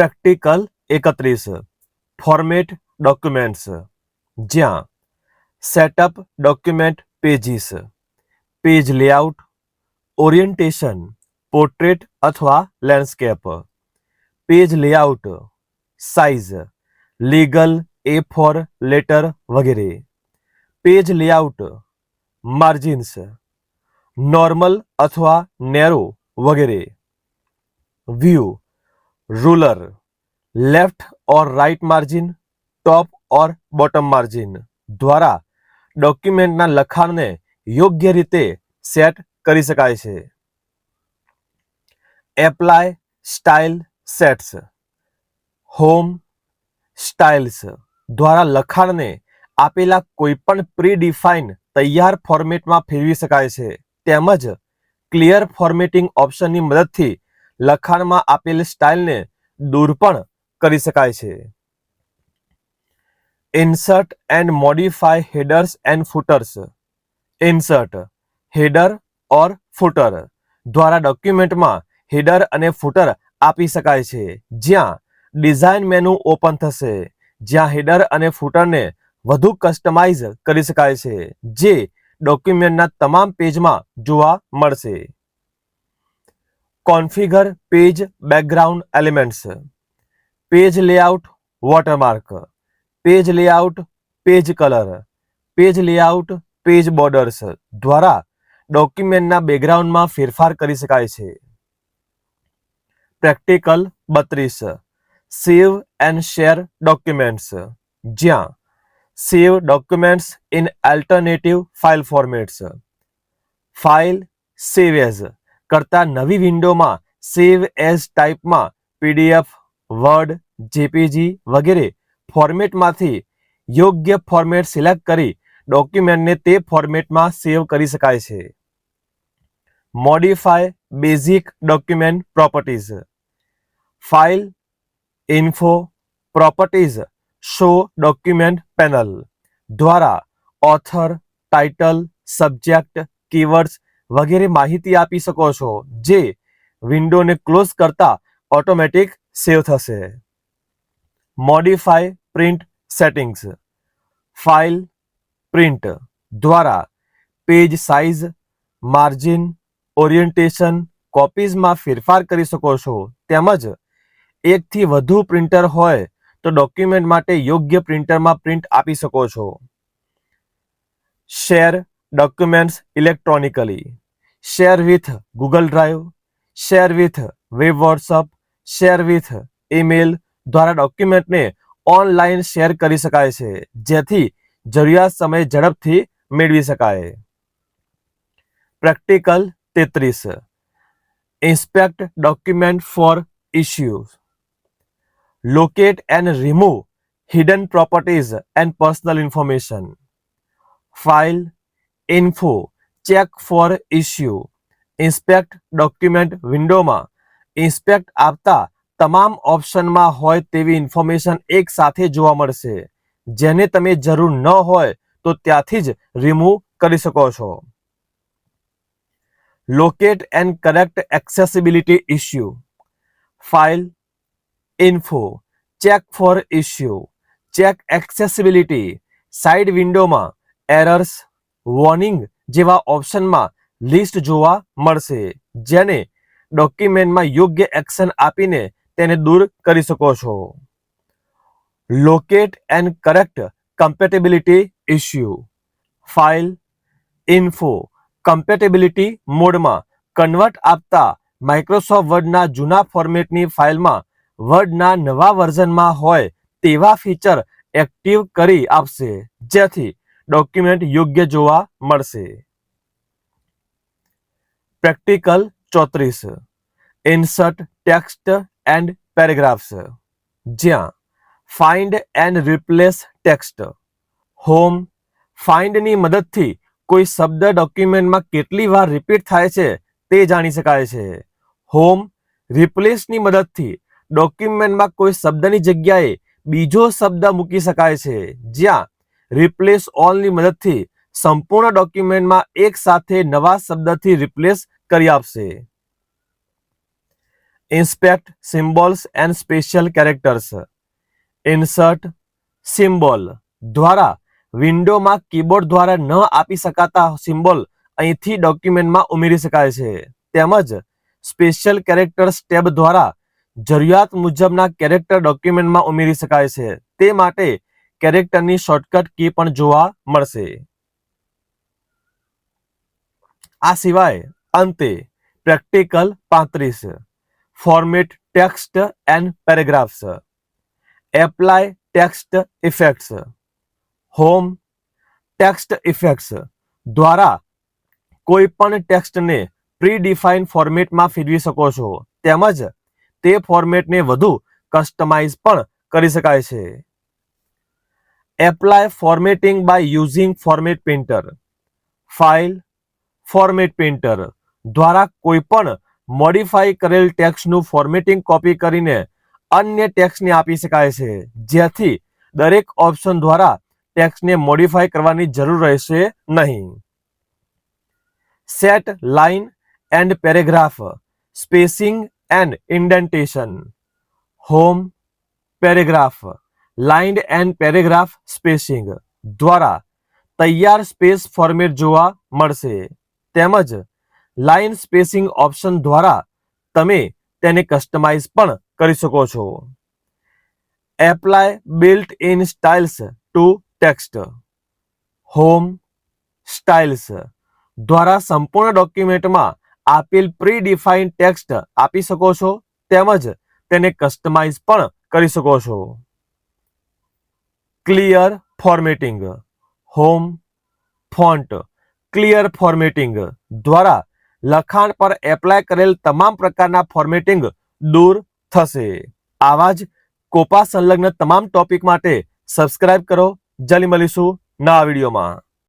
Practical એકત્રીસ format documents જ્યાં setup document pages page layout orientation portrait અથવા landscape page layout size legal A four letter વગેરે page layout margins normal અથવા narrow વગેરે view ruler left or right margin top or bottom margin દ્વારા ડોક્યુમેન્ટના લખાણને યોગ્ય રીતે સેટ કરી શકાય છે. Apply style sets home styles દ્વારા લખાણને આપેલા કોઈપણ પ્રીડિફાઇન તૈયાર ફોર્મેટમાં ફેરવી શકાય છે. તેમજ ક્લિયર ફોર્મેટિંગ ઓપ્શનની મદદથી લખાણમાં આપેલ સ્ટાઇલને દૂર પણ કરી શકાય છે. Insert and modify headers and footers insert header or footer દ્વારા ડોક્યુમેન્ટમાં હેડર અને ફૂટર આપી શકાય છે. જ્યાં ડિઝાઇન મેનુ ઓપન થશે, જ્યાં હેડર અને ફૂટરને વધુ કસ્ટમાઇઝ કરી શકાય છે, જે ડોક્યુમેન્ટના તમામ પેજમાં જોવા મળશે. Configure page background elements page layout watermark page layout page colour page layout page borders દ્વારા ડોક્યુમેન્ટના બેકગ્રાઉન્ડમાં ફેરફાર કરી શકાય છે. પ્રેક્ટિકલ બત્રીસ. સેવ એન્ડ શેર ડોક્યુમેન્ટ્સ જ્યાં save documents in alternative file formats file save as કરતા નવી વિન્ડોમાં, સેવ એઝ ટાઈપમાં, પીડીએફ, વર્ડ, જેપીજી વગેરે ફોર્મેટમાંથી યોગ્ય ફોર્મેટ સિલેક્ટ કરી ડોક્યુમેન્ટને તે ફોર્મેટમાં સેવ કરી શકાય છે. Modify basic document properties. File, info, properties, show document panel દ્વારા ઓથર, ટાઇટલ, સબ્જેક્ટ, કીવર્ડ્સ વગેરે માહિતી આપી શકો છો, જે વિન્ડોને ક્લોઝ કરતા ઓટોમેટિક સેવ થશે. Modify print settings. File print દ્વારા પેજ સાઇઝ, માર્જિન, ઓરિએન્ટેશન, કોપીઝમાં ફેરફાર કરી શકો છો. તેમજ એકથી વધુ પ્રિન્ટર હોય તો ડોક્યુમેન્ટ માટે યોગ્ય પ્રિન્ટરમાં પ્રિન્ટ આપી શકો છો. Share documents electronically. Share with Google Drive share with web WhatsApp share with email દ્વારા ડોક્યુમેન્ટને ઓનલાઈન શેર કરી શકાય છે જેથી જરૂરિયાત સમયે ઝડપથી મેળવી શકાય પ્રેક્ટિકલ તેત્રીસ inspect document for issues locate and remove hidden properties and personal information. File, info, check for issue inspect document વિન્ડોમાં. ઇન્સ્પેક્ટ આપતા તમામ ઓપ્શનમાં હોય તેવી ઇન્ફોર્મેશન એક સાથે જોવા મળશે. જેને તમે જરૂર ન હોય તો ત્યાંથી જ રિમૂવ કરી શકો છો. Locate and correct accessibility issue file info check for issue check accessibility side વિન્ડોમાં એરર્સ વોર્નિંગ જેવા ઓપ્શનમાં લિસ્ટ જોવા મળશે, જેને ડોક્યુમેન્ટમાં યોગ્ય એક્શન આપીને તેને દૂર કરી શકો છો. Locate and correct compatibility issue file info compatibility મોડમાં કન્વર્ટ આપતા માઇક્રોસોફ્ટ વર્ડના જૂના ફોર્મેટની ફાઇલમાં વર્ડના નવા વર્ઝનમાં હોય તેવા ફીચર એક્ટિવ કરી આપશે, જેથી ડોક્યુમેન્ટ યોગ્ય જોવા મળશે. પ્રેક્ટિકલ ચોત્રીસ. ઇન્સર્ટ ટેક્સ્ટ એન્ડ પેરેગ્રાફ્સ જ્યાં find and replace text home ફાઇન્ડની મદદથી કોઈ શબ્દ ડોક્યુમેન્ટમાં કેટલી વાર રિપીટ થાય છે તે જાણી શકાય છે. હોમ રિપ્લેસની મદદથી ડોક્યુમેન્ટમાં કોઈ શબ્દની જગ્યાએ બીજો શબ્દ મૂકી શકાય છે. જ્યાં રિપ્લેસ ઓલની મદદથી સંપૂર્ણ ડોક્યુમેન્ટમાં એક સાથે નવા શબ્દથી રિપ્લેસ કરી આપશે. Inspect symbols and special characters insert symbol દ્વારા વિન્ડોમાં કીબોર્ડ દ્વારા ન આપી શકાતા સિમ્બોલ અહીંથી ડોક્યુમેન્ટમાં ઉમેરી શકાય છે. તેમજ સ્પેશિયલ કેરેક્ટર્સ ટેબ દ્વારા જરૂરિયાત મુજબના કેરેક્ટર ડોક્યુમેન્ટમાં ઉમેરી શકાય છે. તે માટે કેરેક્ટરની શોર્ટકટ કી પણ જોવા મળશે. આ સિવાય અંતે પ્રેક્ટિકલ પાંત્રીસ, format text and paragraphs, apply text effects, home text effects દ્વારા કોઈ પણ ટેક્સ્ટને પ્રીડિફાઇન ફોર્મેટમાં ફેરવી શકો છો. તેમજ તે ફોર્મેટને વધુ કસ્ટમાઇઝ પણ કરી શકાય છે. Apply formatting by using format painter file format painter દ્વારા કોઈ પણ મોડિફાઈ કરેલ ટેક્સ્ટનું ફોર્મેટિંગ કોપી કરીને અન્ય ટેક્સ્ટને આપી શકાય છે. જેથી દરેક ઓપ્શન દ્વારા ટેક્સ્ટને મોડિફાઈ કરવાની જરૂર રહેશે નહીં. Set line and paragraph spacing and indentation home paragraph line and paragraph spacing દ્વારા તૈયાર સ્પેસ ફોર્મેટ જોવા મળશે. તેમજ લાઇન સ્પેસિંગ ઓપ્શન દ્વારા તમે તેને કસ્ટમાઇઝ પણ કરી શકો છો. Apply built in styles to text. Home styles દ્વારા સંપૂર્ણ ડોક્યુમેન્ટમાં આપેલ પ્રી ડિફાઇન ટેક્સ્ટ આપી શકો છો. તેમજ તેને કસ્ટમાઇઝ પણ કરી શકો છો. Clear formatting home font clear formatting દ્વારા લખાણ પર એપ્લાય કરેલ તમામ પ્રકારના ફોર્મેટિંગ દૂર થશે. આવા જ કોપા સંલગ્ન તમામ ટોપિક માટે સબસ્ક્રાઇબ કરો. જલી મળીશું નવા વિડીયોમાં.